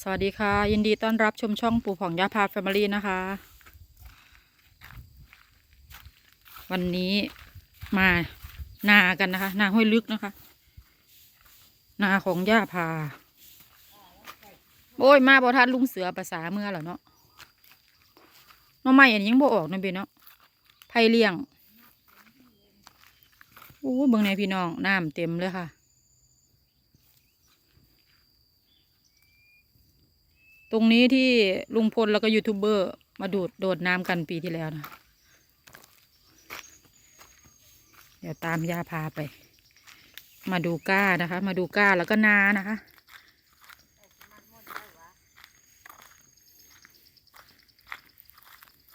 สวัสดีค่ะ ยินดีต้อนรับชมช่องปู่ผ่องยาพาแฟมิลี่นะคะ วันนี้มานากันนะคะ นาห้วยลึกนะคะ นาของย่าพา โอ้ย มาบอทันลุงเสือภาษาเมื่อเหรอเนาะน้องใหม่อันนี้ยังบอออกนั่นเบเนาะไผ่เลี้ยงโอ้ยเบิ่งในพี่น้องน้ำเต็มเลยค่ะ ตรงนี้ที่ลุงพลแล้วก็ยูทูบเบอร์มาดูดโดดน้ำกันปีที่แล้วนะ เดี๋ยวตามยาพาไป มาดูก้านะคะ มาดูก้าแล้วก็นานะคะ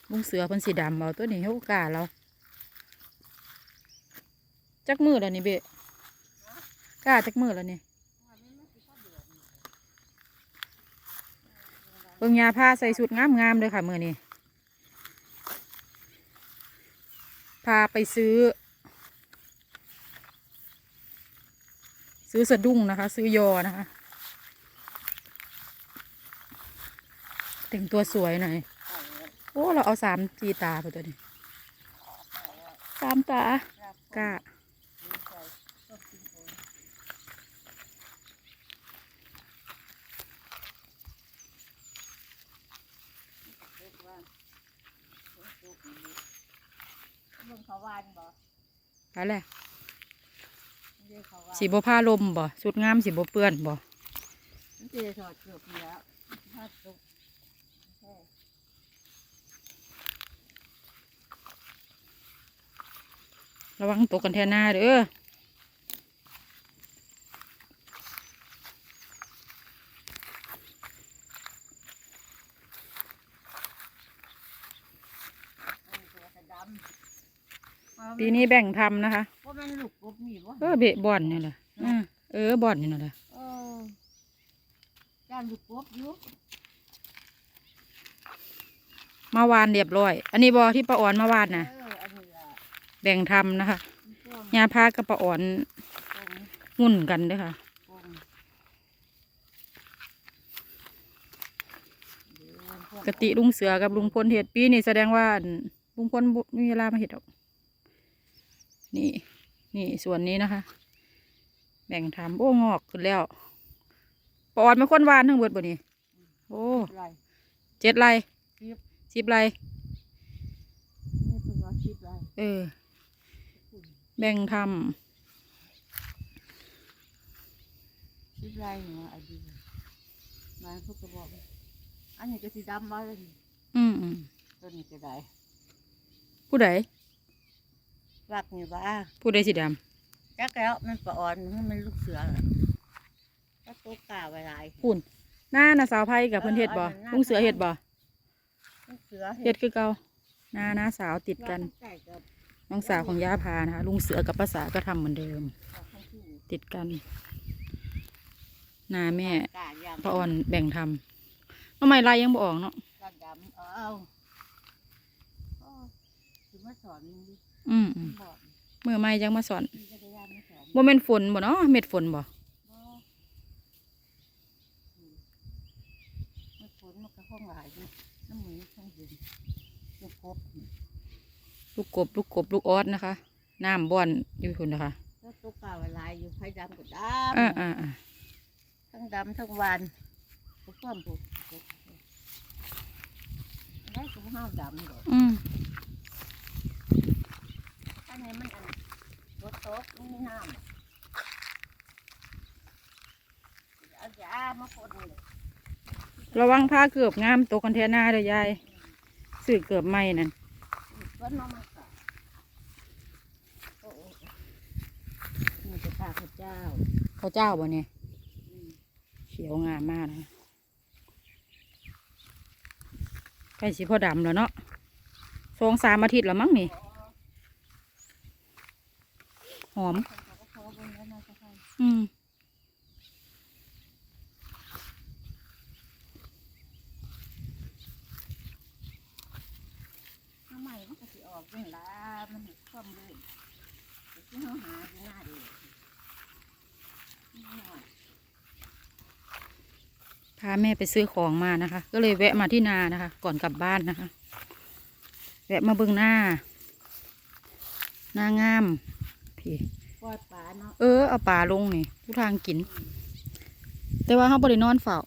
ลุงเสือพันสีดำเอาตัวนี้ให้โอกาเราจักมือแล้วนี่เบะก้าจักมือแล้วนี่ เบิ่งยาผ้าใส่สุดงามงามๆเลยค่ะมือนี้พาไปซื้อ ซื้อสะดุ้งนะคะ ซื้อยอนะคะแต่งตัวสวยหน่อย โอ้ เราเอาสามจีตาไปตัวนี้ สามตากะ อะไรสีบผ้าลมบ่สุดงามสีบเปื้อนบ่มันจะถอดเกือบแล้วถ้าตกระวังตกกันแทนหน้าเด้อ ปีนี้แบ่งทำนะคะว่ามันลูกกบมีบ่เออเบะบอนนี่แหละอ่าเออบอนนี่นั่นแหละเออจ้างลูกกบอยู่มาวานเรียบร้อย อันนี้บอที่ป้าอ่อนมาวานเอนะออันนี้ล่ะแบ่งทำนะคะมันพวงยาพากับป้าอ่อนพวงงุ่นกันเด้วยค่ะพวงเดี๋ยวพวงกติลุงเสือกับลุงพลเห็ดปีนี่แสดงว่าอั่นลุงพลบ่มีเวลามาเห็ดหรอก นี่นี่ส่วนนี้นะคะ แบ่งทำโอ้งอกขึ้นแล้วปอดไม่คนวานทั้งเบิดบ่นี่โอ้ไรเจ็ดไรสิบสิบไรนี่เพิ่งว่าสิบไรเออ แบ่งทสิบไรหนูอายุมาพวกกระบอกอันนี้ก็สีดำมาเลยำอืมอืมตัวนี้ก็ได้ผู้ใด รักนี่บ้าผู้ใดสีดจักแล้วมันปะอ่อนมันมันลูกเสือน่ะก็ตกกาไว้หลายำปุ่นหน้าน่ะสาวไพ่กับเพิ่นเห็ดบ่เอออันนั้นลุงเสือเห็ดบ่ลูกเสือเห็ดคือเก่าหน้าหน้าสาวติดกันใกล้กับน้องสาวของย่าพานะคะลุงเสือกับป้าสาก็ทำเหมือนเดิมเอาข้างที่ติดกันนาแม่กายางป้าอ่อนแบ่งทำทำไมลายยังบ่ออกเนาะกาดำเอาเอาเอาถือมาสอนมึงดิ อืมอืมบอกเมื่อไม่ยังมาสอนมีจักรยานมาสอนบ่แม่นฝนบ่เนาะเม็ดฝนบ่บ่อืมมันฝนมันก็ห้องหลายอยู่น้ำมือช่องเย็นลูกกบลูกกบลูกกบลูกออสนะคะน้ำบ่อนอยู่คุณนะคะแล้วตกกาไว้หลายอยู่ไฟดำก็ดอ่าอ่าอ่าำทั้งดำทั้งหวานก็ความผูกได้ก็ห้าวดำดอกอืม อันนี้มันอันรถโต๊ะมันมีน้ำเอายามาพ่นเลยระวังผ้าเกือบงามตกกันแทหน้าเด้อยายสื่อเกือบไหมนั่นต้นมะม่วงค่ะโอ้โหนี่จะพาข้าวเจ้าเขาวเจ้าบ่เนี่ยอืมเขียวงามมากนะคะใกล้สิพ่อดำแล้วเนาะสองสามอาทิตย์แล้วมั้งนี่ห อมเขาก็เขาบนแล้วนะจะให้อืมทำไมมันก็สิออกยังล่ะมันเห็นความเลยแต่ที่เขาหาอยู่หน้าดีนี่หน่อยพาแม่ไปซื้อของมานะคะ ก็เลยแวะมาที่นานะคะ ก่อนกลับบ้านนะคะ แวะมาเบิ่งหน้า หน้างาม พี่ปล่อยปลาเนาะเออเอาปลาลงนี่ทุกทางกิน แต่ว่าเขาบรินอนเฝ้า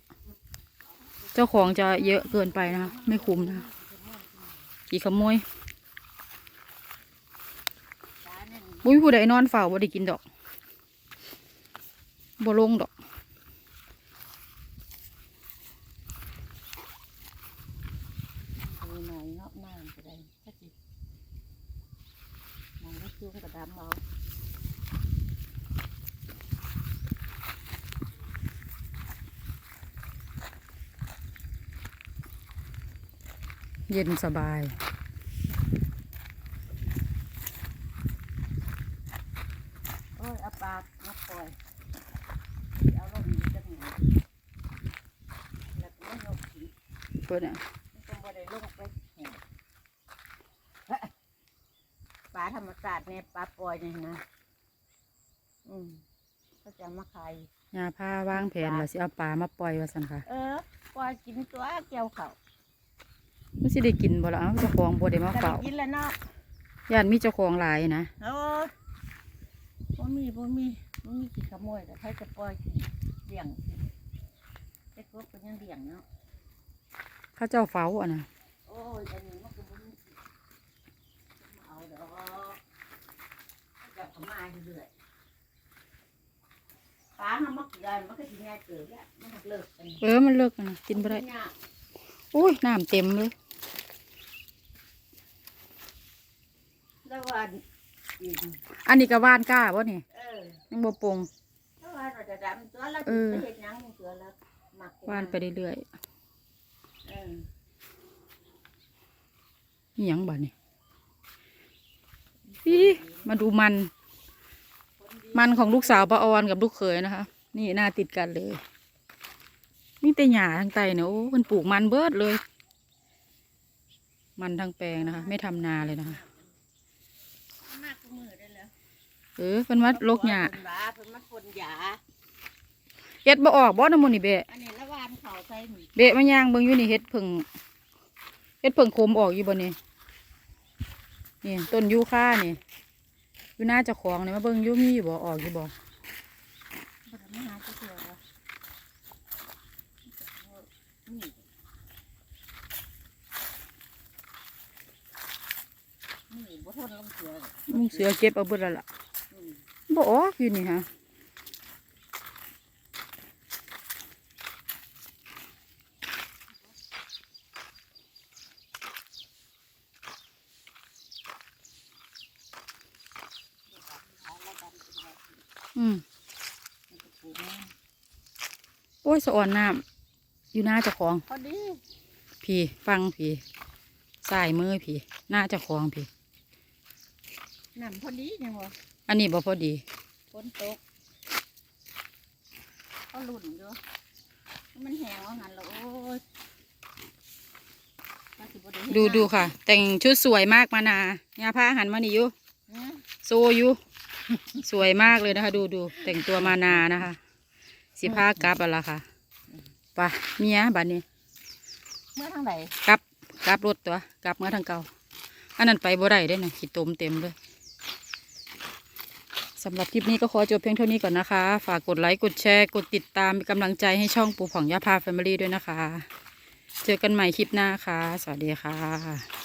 เจ้าของจะเยอะเกินไปนะคะไม่คุ้มนะคะขี่ขโมยปลาเนี่ยบุ้ยผู้ใดนอนเฝ้าบ่ได้กินดอกบ่ลงดอกมีหน่อยเนาะน้ำก็ได้ถ้าสิมองไม่ชุ่มกระดำเอา เย็นสบาย โอ้ยเอาปลามาปล่อยเอาลงอยู่จังหวะแล้วก็ไม่ยกขีเพื่อนอะมันก็บ่ได้ลงไปแห่ปลาธรรมชาติเนี่ยปลาปล่อยเนี่ยนะ อืมก็จะมาขายยาผ้าวางแผนว่าสิเอาปลามาปล่อยว่าสันค่ะ เออ ปล่อยกินตัวเกี่ยวเขา มันสิได้กินบ่ละเอ้าเจ้าของบ่ได้มาก็ได้เฝ้ากินแล้วเนาะย่านมีเจ้าของหลายนะโอ้ยบ่มีบ่มีบ่มีสิขโมยแต่ใครจะปล่อยกินเลี้ยงกินแต่กบก็ยังเลี้ยงเนาะเข้าเจ้าเฝ้าอะนะโอ้ยอันนี้มันก็บ่มีสิมาเอาดอกจับเขามาเรื่อยๆปลามันมักเกินมันก็สิง่ายเกิดแล้วมันหักเลิกกันเออมันเลิกแล้วนะกินบ่ได้ยากอุ้ยน้ำเต็มเลย แล้วว่าอีกอันนี้ก็ว่านกล้าบ่นี่เออยังบ่ปรุงแล้วว่าเราจะดำตัวแล้วเออไปเฮ็ดหยังมันเกิดแล้วมักเฮ็ดว่านไปเรื่อยเออๆนี่หยังบ่นี่อีมาดูมัน มันของลูกสาวป้าออนกับลูกเขยนะคะ นี่หน้าติดกันเลยมีแต่หญ้าทางใต้เนี่ยโอ้มันปลูกมันเบิดเลย มันทางแปลงนะคะ ไม่ทำนาเลยนะคะ มากกว่ามือได้แล้ว เออเพิ่นว่าลกหญ้าเพิ่นว่าเพิ่นมาพ่นยาเฮ็ดบ่ออกบ่น้ำมันนี่เบะอันนี้ละวานเขาใส่หมีเบะมาย่างเบิ่งอยู่นี่เฮ็ดเพิ่งเฮ็ดเพิ่งโคมออกอยู่บ่นี่นี่ต้นยูคานี่อยู่หน้าเจ้าของนี่มาเบิ่งอยู่มีอยู่บ่ออกอยู่บ่บ่ได้มาหาเจ้าตัววะนี่นี่บ่ทนลงเสือเลยลุงเสือเก็บเอาเบิดแล้วล่ะอืม บ่ออกอยู่นี่ฮะอืมมันก็ปลูกมาโอ้ยสะอ่อนน้ำอยู่หน้าเจ้าของพอดีพี่ฟังพี่สายมือพี่หน้าเจ้าของพี่น้ำพอดียังบ่ อันนี้บ่พอดีฝนตกก็หลุ่นอยู่มันแห้งว่างั้นแล้วโอ้ยว่าสิบ่ไเฮ็ดูงานดูค่ะ แต่งชุดสวยมากมานายาผ้าหันมานี่อยู่นะโซอยู่สวยมากเลยนะคะ ดูดูแต่งตัวมานานะคะ สิผ้ากลับอะไรค่ะไปะเมียบัดนี้ เมื่อทางไหนกลับกลับรถตัวกลับเมื่อทางเก่าอันนั้นไปบ่ได้ได้นะขี้ตมเต็มเลย สำหรับคลิปนี้ก็ขอจบเพียงเท่านี้ก่อนนะคะ ฝากกดไลค์ กดแชร์ กดติดตามเป็นกำลังใจให้ช่องปูผ่องยาพาแฟมิลี่ด้วยนะคะ เจอกันใหม่คลิปหน้าค่ะ สวัสดีค่ะ